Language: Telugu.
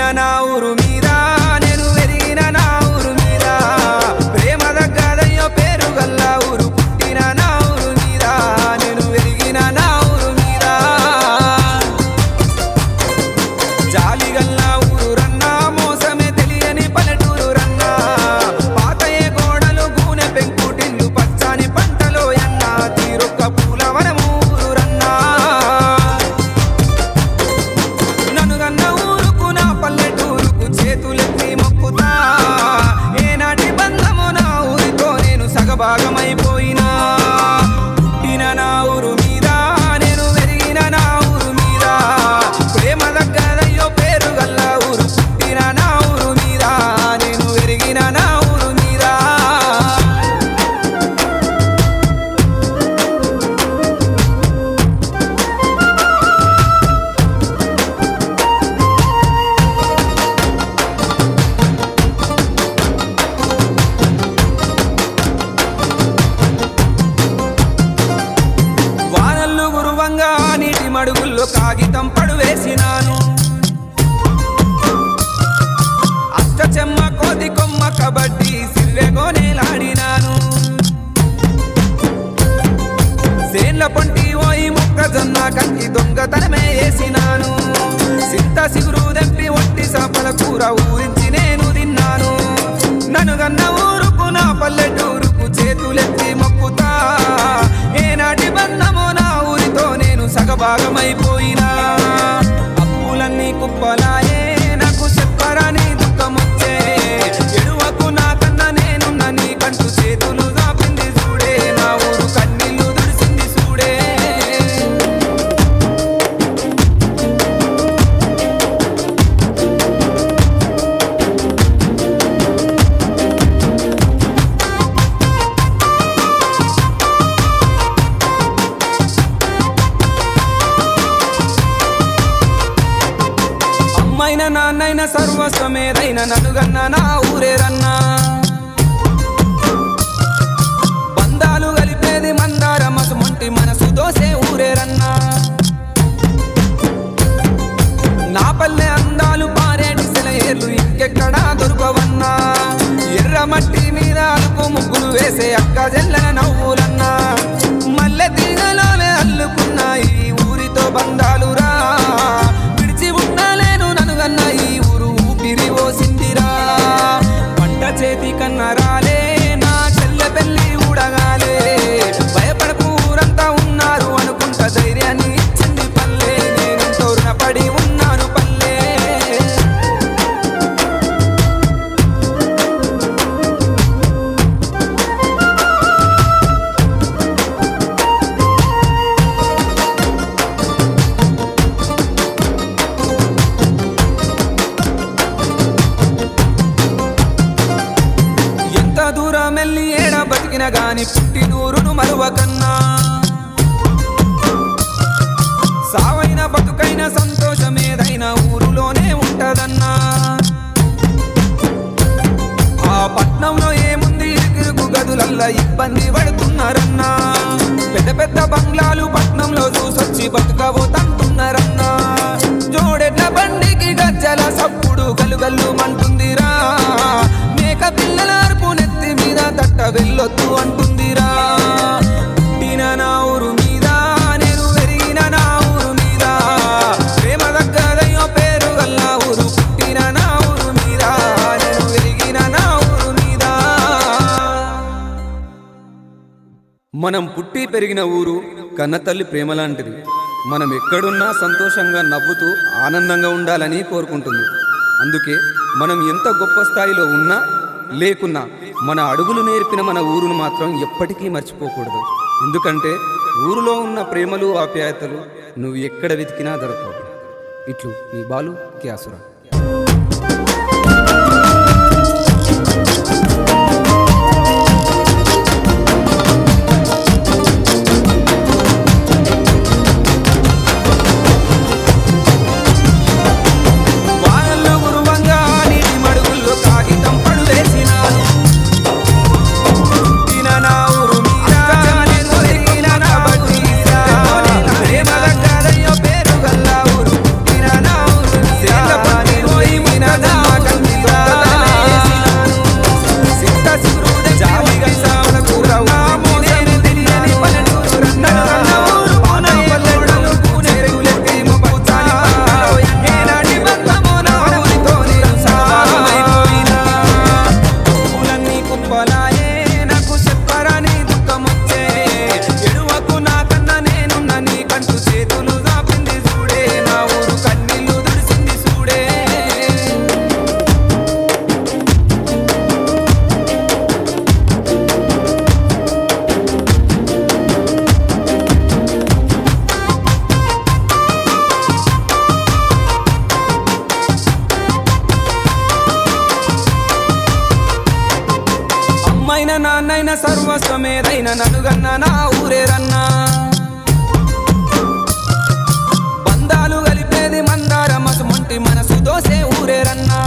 పుట్టిన నా ఊరు మడుగుల్లో కాగితం పడువేసినాను. అష్టచెమ్మ కోది కొమ్మ కబడ్డీ సిర్రెగోనేలాడినాను సేన్ల పొంటి ఓయి మొక్కజొన్న కంటి దొంగతనమే వేసినాను సింత సిగురు దెంపి ఒట్టి సాపల కూర ఊరించి నేను తిన్నాను. నన్ను గన్న భాగమైపోయినా. అప్పులన్నీ కుప్పలాయే నాకు చెప్పరాని దుఃఖమొచ్చే. ఎడువకు నాకన్నా నేనున్న నీ కంటూ చేతులు అమ్మైన నాన్నైన సర్వస్వమేదైన నలుగన్న నా ఊరేరన్నా బంధాలు కలిపేది మందార మసుమంటి మనసు దోసే ఊరేరన్నా నా పల్లె అందాలు పారేటి సెలయేర్లు ఇంకెక్కడా దొరకవన్నా. ఎర్ర మట్టి మీద అలుపు ముగ్గులు వేసే అక్క జల్ల గాని పుట్టినూరును మరువకన్నా సావైన బతుకైన సంతోషమేదైన ఊరులోనే ఉంటదన్నా. ఆ పట్నంలో ఏముంది? ఎగురుకు గదులల్లా ఇబ్బంది పడుతున్నారన్నా. పెద్ద పెద్ద బంగ్లాలు పట్నంలో చూసొచ్చి బతుకబోతంటున్నారన్నా. జోడెడ్ల బండికి గజ్జల సప్పుడు గలుగల్లు మంటుంది మనం పుట్టి పెరిగిన ఊరు కన్నతల్లి ప్రేమ లాంటిది మనం ఎక్కడున్నా సంతోషంగా నవ్వుతూ ఆనందంగా ఉండాలని కోరుకుంటుంది. అందుకే మనం ఎంత గొప్ప స్థాయిలో ఉన్నా లేకున్నా మన అడుగులు నేర్పిన మన ఊరును మాత్రం ఎప్పటికీ మర్చిపోకూడదు. ఎందుకంటే ఊరిలో ఉన్న ప్రేమలు ఆప్యాయతలు నువ్వు ఎక్కడ వెతికినా దొరకవు. ఇట్లు నీ బాలు క్యాసురా. నాన్నైనా సర్వస్వమేదైన ననుగన్న నా ఊరేరన్నా బంధాలు కలిపేది మందారమసు మనసు దోసే ఊరేరన్నా